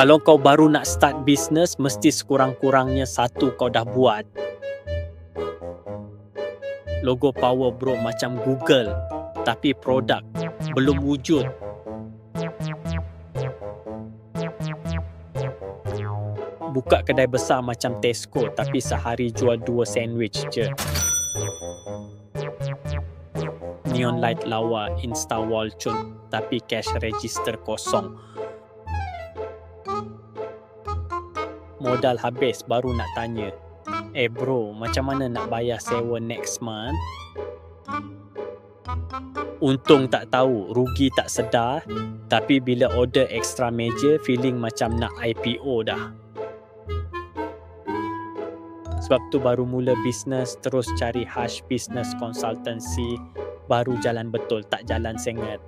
Kalau kau baru nak start business, mesti sekurang-kurangnya satu kau dah buat. Logo Power Bro macam Google, tapi produk belum wujud. Buka kedai besar macam Tesco, tapi sehari jual dua sandwich je. Neon light lawa, insta wall cun, tapi cash register kosong. Modal habis baru nak tanya. Eh bro, macam mana nak bayar sewa next month? Untung tak tahu, rugi tak sedar. Tapi bila order extra meja, feeling macam nak IPO dah. Sebab tu baru mula bisnes, terus cari hash business consultancy, baru jalan betul, tak jalan sengat.